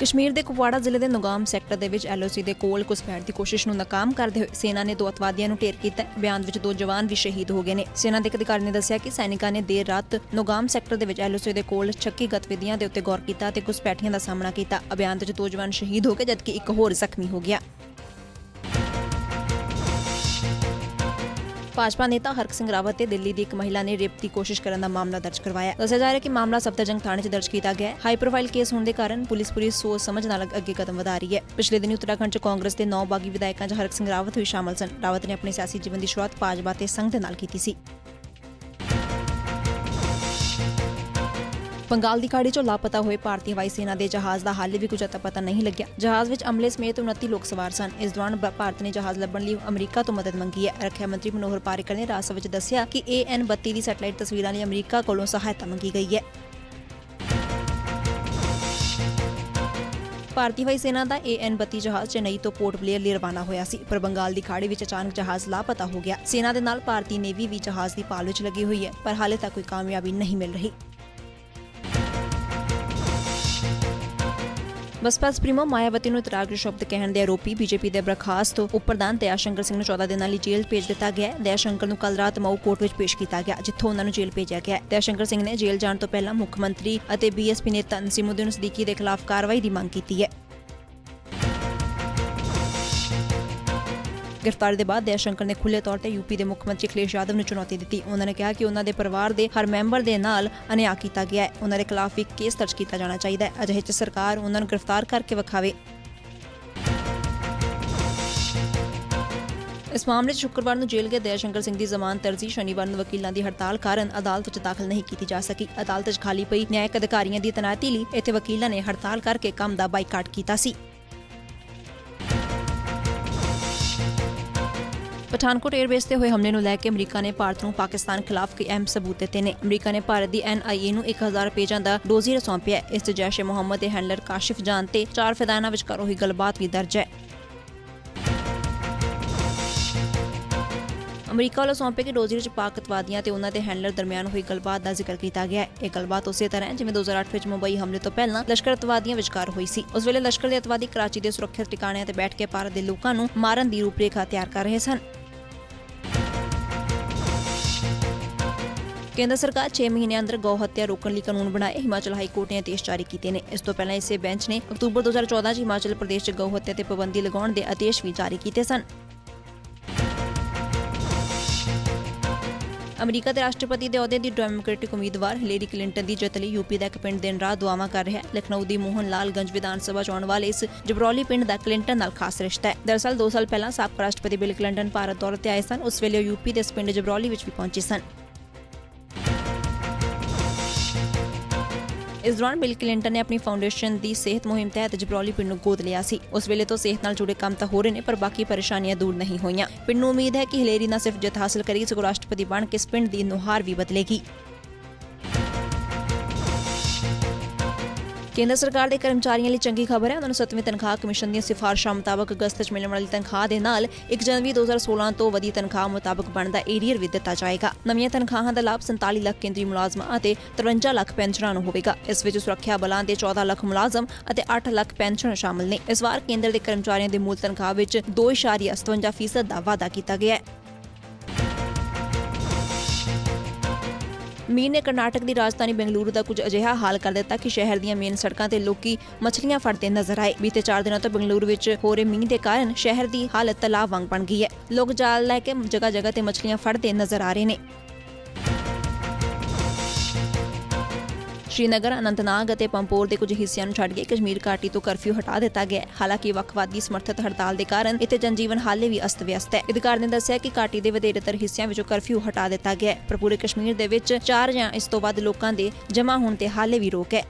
ਕਸ਼ਮੀਰ ਦੇ ਕੁਪਵਾੜਾ ਜ਼ਿਲ੍ਹੇ ਦੇ ਨੁਗਾਮ ਸੈਕਟਰ ਦੇ ਵਿੱਚ ਐਲਓਸੀ ਦੇ ਕੋਲ ਘੁਸਪੈਠ ਦੀ ਕੋਸ਼ਿਸ਼ ਨੂੰ ਨਾਕਾਮ ਕਰਦੇ ਹੋਏ ਸੈਨਾ ਨੇ ਦੋ ਅਤਵਾਦੀਆਂ ਨੂੰ ਢੇਰ ਕੀਤਾ। ਬਿਆਨ ਵਿੱਚ ਦੋ ਜਵਾਨ ਵੀ ਸ਼ਹੀਦ ਹੋ ਗਏ ਨੇ। ਸੈਨਾ ਦੇ ਇੱਕ ਅਧਿਕਾਰੀ ਨੇ ਦੱਸਿਆ ਕਿ ਸੈਨਿਕਾਂ ਨੇ ਦੇਰ ਰਾਤ ਨੁਗਾਮ ਸੈਕਟਰ ਦੇ ਵਿੱਚ ਐਲਓਸੀ ਦੇ ਕੋਲ ਛੱਕੀ ਗਤੀਵਿਧੀਆਂ ਦੇ ਉੱਤੇ ਗੌਰ ਕੀਤਾ ਤੇ ਘੁਸਪੈਠੀਆਂ ਦਾ ਸਾਹਮਣਾ ਕੀਤਾ। ਅਭਿਆਨ ਵਿੱਚ ਦੋ ਜਵਾਨ ਸ਼ਹੀਦ ਹੋ ਗਏ, ਜਦਕਿ ਇੱਕ ਹੋਰ ਜ਼ਖਮੀ ਹੋ ਗਿਆ। ਭਾਜਪਾ ਨੇਤਾ ਹਰਕ ਸਿੰਘ ਰਾਵਤ ਤੇ ਦਿੱਲੀ ਦੀ ਇੱਕ ਮਹਿਲਾ ਨੇ ਰੇਪ ਦੀ ਕੋਸ਼ਿਸ਼ ਕਰਨ ਦਾ ਮਾਮਲਾ ਦਰਜ ਕਰਵਾਇਆ। ਦੱਸਿਆ ਜਾ ਰਿਹਾ ਕਿ ਮਾਮਲਾ ਸਫਦਰਜੰਗ ਥਾਣੇ 'ਚ ਦਰਜ ਕੀਤਾ ਗਿਆ ਹੈ। ਹਾਈ ਪ੍ਰੋਫਾਈਲ ਕੇਸ ਹੋਣ ਦੇ ਕਾਰਨ ਪੁਲਿਸ ਪੂਰੀ ਸੋਚ ਸਮਝ ਨਾਲ ਅੱਗੇ ਕਦਮ ਵਧਾ ਰਹੀ ਹੈ। ਪਿਛਲੇ ਦਿਨੀ ਉੱਤਰਾਖੰਡ 'ਚ ਕਾਂਗਰਸ ਦੇ ਨੌ ਬਾਗੀ ਵਿਧਾਇਕਾਂ 'ਚ ਹਰਕ ਸਿੰਘ ਰਾਵਤ ਵੀ ਸ਼ਾਮਲ ਸਨ। ਰਾਵਤ ਨੇ ਆਪਣੇ ਸਿਆਸੀ ਜੀਵਨ ਦੀ ਸ਼ੁਰੂਆਤ ਭਾਜਪਾ ਤੇ ਸੰਘ ਦੇ ਨਾਲ ਕੀਤੀ ਸੀ। ਬੰਗਾਲ ਦੀ ਖਾੜੀ 'ਚੋਂ ਲਾਪਤਾ ਹੋਏ ਭਾਰਤੀ ਹਵਾਈ ਸੈਨਾ ਦੇ ਜਹਾਜ਼ ਦਾ ਹਾਲੇ ਵੀ ਕੁਝ ਅਤਾ ਪਤਾ ਨਹੀਂ ਲੱਗਿਆ। ਜਹਾਜ਼ ਵਿੱਚ ਅਮਲੇ ਸਮੇਤ 29 ਲੋਕ ਸਵਾਰ ਸਨ। ਇਸ ਦੌਰਾਨ ਭਾਰਤ ਨੇ ਜਹਾਜ਼ ਲੱਭਣ ਲਈ ਅਮਰੀਕਾ ਤੋਂ ਮਦਦ ਮੰਗੀ ਹੈ। ਰੱਖਿਆ ਮੰਤਰੀ ਮਨੋਹਰ ਪਾਰਿਕਰ ਨੇ ਰਾਜ ਸਭਾ ਵਿੱਚ ਦੱਸਿਆ ਕਿ AN 32 ਦੀ ਸੈਟੇਲਾਈਟ ਤਸਵੀਰਾਂ ਲਈ ਅਮਰੀਕਾ ਕੋਲੋਂ ਸਹਾਇਤਾ ਮੰਗੀ ਗਈ ਹੈ। ਭਾਰਤੀ ਹਵਾਈ ਸੈਨਾ ਦਾ AN-32 ਜਹਾਜ਼ ਚੇਨਈ ਤੋਂ ਪੋਰਟ ਬਲੇਅਰ ਲਈ ਰਵਾਨਾ ਹੋਇਆ ਸੀ, ਪਰ ਬੰਗਾਲ ਦੀ ਖਾੜੀ ਵਿੱਚ ਅਚਾਨਕ ਜਹਾਜ਼ ਲਾਪਤਾ ਹੋ ਗਿਆ। ਸੈਨਾ ਦੇ ਨਾਲ ਭਾਰਤੀ ਨੇਵੀ ਵੀ ਜਹਾਜ਼ ਦੀ ਭਾਲ ਵਿੱਚ ਲੱਗੀ ਹੋਈ ਹੈ, ਪਰ ਹਾਲੇ ਤੱਕ ਕੋਈ ਕਾਮਯਾਬੀ ਨਹੀਂ ਮਿਲ ਰਹੀ। ਬਸਪਾ ਸੁਪਰੀਮੋ ਮਾਇਆਵਤੀ ਨੂੰ ਇਤਰਾਜ਼ ਸ਼ਬਦ ਕਹਿਣ ਦੇ ਆਰੋਪੀ ਬੀਜੇਪੀ ਦੇ ਬਰਖਾਸਤ ਉਪ ਪ੍ਰਧਾਨ ਦਇਆਸ਼ੰਕਰ ਸਿੰਘ ਨੂੰ 14 ਦਿਨਾਂ ਲਈ ਜੇਲ੍ਹ ਭੇਜ ਦਿੱਤਾ ਗਿਆ ਹੈ। ਦਇਆਸ਼ੰਕਰ ਨੂੰ ਕੱਲ ਰਾਤ ਮਾਊ ਕੋਰਟ ਵਿੱਚ ਪੇਸ਼ ਕੀਤਾ ਗਿਆ, ਜਿੱਥੋਂ ਉਹਨਾਂ ਨੂੰ ਜੇਲ੍ਹ ਭੇਜਿਆ ਗਿਆ ਹੈ। ਦਇਆਸ਼ੰਕਰ ਸਿੰਘ ਨੇ ਜੇਲ੍ਹ ਜਾਣ ਤੋਂ ਪਹਿਲਾਂ ਮੁੱਖ ਮੰਤਰੀ ਅਤੇ ਬੀਐਸਪੀ ਨੇਤਾ ਨਸੀਮੁੱਦੀਨ ਸਦੀਕੀ ਦੇ ਖਿਲਾਫ ਕਾਰਵਾਈ ਦੀ ਮੰਗ ਕੀਤੀ ਹੈ। ਗ੍ਰਿਫਤਾਰੀ ਦੇ ਬਾਅਦ ਦਯਸ਼ੰਕਰ ਨੇ ਖੁੱਲੇ ਤੌਰ ਤੇ ਯੂਪੀ ਦੇ ਮੁੱਖ ਮੰਤਰੀ ਅਖਿਲੇਸ਼ ਯਾਦਵ ਨੂੰ ਚੁਣੌਤੀ ਦਿੱਤੀ। ਉਹਨਾਂ ਨੇ ਕਿਹਾ ਕਿ ਉਹਨਾਂ ਦੇ ਪਰਿਵਾਰ ਦੇ ਹਰ ਮੈਂਬਰ ਦੇ ਨਾਲ ਅਨਿਆਂ ਕੀਤਾ ਗਿਆ ਹੈ। ਉਹਨਾਂ ਦੇ ਖਿਲਾਫ ਇੱਕ ਕੇਸ ਦਰਜ ਕੀਤਾ ਜਾਣਾ ਚਾਹੀਦਾ ਹੈ। ਅਜਿਹੇ ਚ ਸਰਕਾਰ ਉਹਨਾਂ ਨੂੰ ਗ੍ਰਿਫਤਾਰ ਕਰਕੇ ਵਿਖਾਵੇ। ਇਸ ਮਾਮਲੇ 'ਚ ਸ਼ੁੱਕਰਵਾਰ ਨੂੰ ਜੇਲ੍ਹ ਗਏ ਦਯਸ਼ੰਕਰ ਸਿੰਘ ਦੀ ਜ਼ਮਾਨਤ ਅਰਜ਼ੀ ਸ਼ਨੀਵਾਰ ਨੂੰ ਵਕੀਲਾਂ ਦੀ ਹੜਤਾਲ ਕਾਰਨ ਅਦਾਲਤ 'ਚ ਦਾਖਲ ਨਹੀਂ ਕੀਤੀ ਜਾ ਸਕੀ। ਅਦਾਲਤ 'ਚ ਖਾਲੀ ਪਈ ਨਿਆਇਕ ਅਧਿਕਾਰੀਆਂ ਦੀ ਤੈਨਾਤੀ ਲਈ ਇੱਥੇ ਵਕੀਲਾਂ ਨੇ ਹੜਤਾਲ ਕਰਕੇ ਕੰਮ ਦਾ ਬਾਈਕਾਟ ਕੀਤਾ ਸੀ। ਪਠਾਨਕੋਟ 에ਅਰਬੇਸ ਤੇ ਹੋਏ ਹਮਲੇ ਨੂੰ ਲੈ ਕੇ ਅਮਰੀਕਾ ਨੇ ਭਾਰਤ ਨੂੰ ਪਾਕਿਸਤਾਨ ਖਿਲਾਫ ਕਈ ਅਹਿਮ ਸਬੂਤ ਦਿੱਤੇ ਨੇ। ਅਮਰੀਕਾ ਨੇ ਭਾਰਤ ਦੀ ਐਨਆਈਏ ਨੂੰ 1000 ਪੇਜਾਂ ਦਾ ਡੋਜ਼ੀਰ ਸੌਂਪਿਆ ਇਸ 'ਚ ਜੈਸ਼ ਮੁਹੰਮਦ ਦੇ ਹੈਂਡਲਰ ਕਾਸ਼ਿਫ ਜਾਨ ਤੇ ਚਾਰ ਫਿਦਾਇਨਾਂ ਵਿਚਕਾਰ ਹੋਈ ਗੱਲਬਾਤ ਵੀ ਦਰਜ ਹੈ। ਅਮਰੀਕਾ ਵੱਲੋਂ ਸੌਂਪੇ ਗਏ ਡੋਜ਼ੀਰ 'ਚ ਪਾਕ ਅਤਵਾਦੀਆਂ ਤੇ ਉਹਨਾਂ ਦੇ ਹੈਂਡਲਰ ਦਰਮਿਆਨ ਹੋਈ ਗੱਲਬਾਤ ਦਾ ਜ਼ਿਕਰ ਕੀਤਾ ਗਿਆ ਹੈ। ਇਹ ਗੱਲਬਾਤ ਉਸੇ ਤਰ੍ਹਾਂ ਹੈ ਜਿਵੇਂ 2008 ਵਿੱਚ ਮੁੰਬਈ ਹਮਲੇ ਤੋਂ ਪਹਿਲਾਂ ਲਸ਼ਕਰ ਅਤਵਾਦੀਆਂ ਵਿਚਕਾਰ ਹੋਈ ਸੀ। ਉਸ ਵੇਲੇ ਲਸ਼ਕਰ ਦੇ ਅਤਵਾਦੀ ਕਰਾਚੀ ਦੇ ਸੁਰੱਖਿਅਤ ਟਿਕਾਣਿਆਂ ਤੇ ਬੈਠ ਕੇ ਭਾਰਤ ਦੇ ਲੋਕਾਂ ਨੂੰ ਮਾਰਨ ਦੀ ਰੂਪਰੇਖਾ ਤਿਆਰ ਕਰ ਰਹੇ ਸਨ। ਕੇਂਦਰ ਸਰਕਾਰ 6 ਮਹੀਨਿਆਂ ਅੰਦਰ ਗਊ ਹੱਤਿਆ ਰੋਕਣ ਲਈ ਕਾਨੂੰਨ ਬਣਾਏ। ਹਿਮਾਚਲ ਹਾਈ ਕੋਰਟ ਨੇ ਆਦੇਸ਼ ਜਾਰੀ ਕੀਤੇ ਨੇ। ਇਸ ਤੋਂ ਪਹਿਲਾਂ ਇਸੇ ਬੈਂਚ ਨੇ ਅਕਤੂਬਰ 2014 'ਚ ਹਿਮਾਚਲ ਪ੍ਰਦੇਸ਼ 'ਚ ਗਊ ਹੱਤਿਆ ਤੇ ਪਾਬੰਦੀ ਲਗਾਉਣ ਦੇ ਆਦੇਸ਼ ਵੀ ਜਾਰੀ ਕੀਤੇ ਸਨ। ਅਮਰੀਕਾ ਦੇ ਰਾਸ਼ਟਰਪਤੀ ਦੇ ਅਹੁਦੇ ਦੀ ਡੈਮੋਕ੍ਰੈਟਿਕ ਉਮੀਦਵਾਰ ਹਿਲੇਰੀ ਕਲਿੰਟਨ ਦੀ ਜਿੱਤ ਲਈ ਯੂਪੀ ਦਾ ਇੱਕ ਪਿੰਡ ਦਿਨ ਰਾਤ ਦੁਆਵਾਂ ਕਰ ਰਿਹਾ ਹੈ। ਲਖਨਊ ਦੀ ਮੋਹਨ ਲਾਲ ਗੰਜ ਵਿਧਾਨ ਸਭਾ ਚੋਣ ਵਾਲੇ ਇਸ ਜਬਰੌਲੀ ਪਿੰਡ ਦਾ ਕਲਿੰਟਨ ਨਾਲ ਖਾਸ ਰਿਸ਼ਤਾ ਹੈ। ਦਰਅਸਲ 2 ਸਾਲ ਪਹਿਲਾਂ ਸਾਬਕਾ ਰਾਸ਼ਟਰਪਤੀ ਬਿਲ ਕਲਿੰਟਨ ਭਾਰਤ ਦੌਰੇ ਤੇ ਆਏ ਸਨ। ਉਸ ਵੇਲੇ ਉਹ ਯੂਪੀ ਦੇ ਇਸ ਪਿੰਡ ਜਬਰੌਲੀ ਵਿੱਚ ਵੀ ਪਹੁੰਚੇ ਸਨ। ਇਸ ਦੌਰਾਨ ਬਿਲ ਕਲਿੰਟਨ ਨੇ ਆਪਣੀ ਫਾਊਂਡੇਸ਼ਨ ਦੀ ਸਿਹਤ ਮੁਹਿੰਮ ਤਹਿਤ ਜਬਰੌਲੀ ਪਿੰਡ ਨੂੰ ਗੋਦ ਲਿਆ ਸੀ। ਉਸ ਵੇਲੇ ਤੋਂ ਸਿਹਤ ਨਾਲ ਜੁੜੇ ਕੰਮ ਤਾਂ ਹੋ ਰਹੇ ਨੇ, ਪਰ ਬਾਕੀ ਪਰੇਸ਼ਾਨੀਆਂ ਦੂਰ ਨਹੀਂ ਹੋਈਆਂ। ਪਿੰਡ ਨੂੰ ਉਮੀਦ ਹੈ ਕਿ ਹਿਲੇਰੀ ਨਾ ਸਿਰਫ ਜਿੱਤ ਹਾਸਲ ਕਰੇਗੀ, ਸਗੋਂ ਰਾਸ਼ਟਰਪਤੀ ਬਣ ਕੇ ਇਸ ਪਿੰਡ ਦੀ ਨੁਹਾਰ ਵੀ ਬਦਲੇਗੀ। ਕੇਂਦਰ ਸਰਕਾਰ ਦੇ ਕਰਮਚਾਰੀਆਂ ਲਈ ਚੰਗੀ ਖਬਰ ਹੈ। ਉਹਨਾਂ ਨੂੰ 7ਵੀਂ ਤਨਖਾਹ ਕਮਿਸ਼ਨ ਦੀਆਂ ਸਿਫਾਰਸ਼ਾਂ ਮੁਤਾਬਕ ਅਗਸਤ ਵਿੱਚ ਮਿਲਣ ਵਾਲੀ ਤਨਖਾਹ ਦੇ ਨਾਲ 1 ਜਨਵਰੀ 2016 ਤੋਂ ਵਧੀ ਤਨਖਾਹ ਮੁਤਾਬਕ ਬਣਦਾ ਏਰੀਅਰ ਵੀ ਦਿੱਤਾ ਜਾਏਗਾ। ਨਵੀਆਂ ਤਨਖਾਹਾਂ ਦਾ ਲਾਭ 47 ਲੱਖ ਕੇਂਦਰੀ ਮੁਲਾਜ਼ਮਾਂ ਅਤੇ 53 ਲੱਖ ਪੈਨਸ਼ਨਰਾਂ ਨੂੰ ਹੋਵੇਗਾ। ਇਸ ਵਿੱਚ ਸੁਰੱਖਿਆ ਬਲਾਂ ਦੇ 14 ਲੱਖ ਮੁਲਾਜ਼ਮ ਅਤੇ 8 ਲੱਖ ਪੈਨਸ਼ਨ ਸ਼ਾਮਲ ਨੇ। ਇਸ ਵਾਰ ਕੇਂਦਰ ਦੇ ਕਰਮਚਾਰੀਆਂ ਦੀ ਮੂਲ ਤਨਖਾਹ ਵਿੱਚ 2.57% ਦਾ ਵਾਧਾ ਕੀਤਾ ਗਿਆ ਹੈ। ਮੀਂਹ ਨੇ ਕਰਨਾਟਕ ਦੀ ਰਾਜਧਾਨੀ ਬੈਂਗਲੁਰੂ ਦਾ ਕੁਝ ਅਜਿਹਾ ਹਾਲ ਕਰ ਦਿੱਤਾ ਕਿ ਸ਼ਹਿਰ ਦੀਆਂ ਮੇਨ ਸੜਕਾਂ ਤੇ ਲੋਕੀ ਮੱਛਲੀਆਂ ਫੜਦੇ ਨਜ਼ਰ ਆਏ। ਬੀਤੇ 4 ਦਿਨਾਂ ਤੋਂ ਬੈਂਗਲੁਰੂ ਵਿੱਚ ਹੋ ਰਹੇ ਮੀਂਹ ਦੇ ਕਾਰਨ ਸ਼ਹਿਰ ਦੀ ਹਾਲਤ ਤਲਾਬ ਵਾਂਗ ਬਣ ਗਈ ਹੈ। ਲੋਕ ਜਾਲ ਲੈ ਕੇ ਜਗ੍ਹਾ ਜਗ੍ਹਾ ਤੇ ਮੱਛਲੀਆਂ ਫੜਦੇ ਨਜ਼ਰ ਆ ਰਹੇ ਨੇ। ਸ਼੍ਰੀਨਗਰ, ਅਨੰਤਨਾਗ ਅਤੇ ਪੰਪੋਰ ਦੇ ਕੁਝ ਹਿੱਸਿਆਂ ਨੂੰ ਛੱਡ ਕੇ ਕਸ਼ਮੀਰ ਘਾਟੀ ਤੋਂ ਕਰਫਿਊ ਹਟਾ ਦਿੱਤਾ ਗਿਆ ਹੈ। ਹਾਲਾਂਕਿ ਵੱਖਵਾਦੀ ਸਮਰਥਿਤ ਹੜਤਾਲ ਦੇ ਕਾਰਨ ਇੱਥੇ ਜਨਜੀਵਨ ਹਾਲੇ ਵੀ ਅਸਤ-ਵਿਅਸਤ ਹੈ। ਅਧਿਕਾਰੀ ਨੇ ਦੱਸਿਆ ਕਿ ਘਾਟੀ ਦੇ ਵਧੇਰੇਤਰ ਹਿੱਸਿਆਂ ਵਿੱਚੋਂ ਕਰਫਿਊ ਹਟਾ ਦਿੱਤਾ ਗਿਆ ਹੈ। ਪਰ ਪੂਰੇ ਕਸ਼ਮੀਰ ਦੇ ਵਿੱਚ 4 ਜਾਂ ਇਸ ਤੋਂ ਵੱਧ ਲੋਕਾਂ ਦੇ ਜਮ੍ਹਾਂ ਹੋਣ ਤੇ ਹਾਲੇ ਵੀ ਰੋਕ ਹੈ।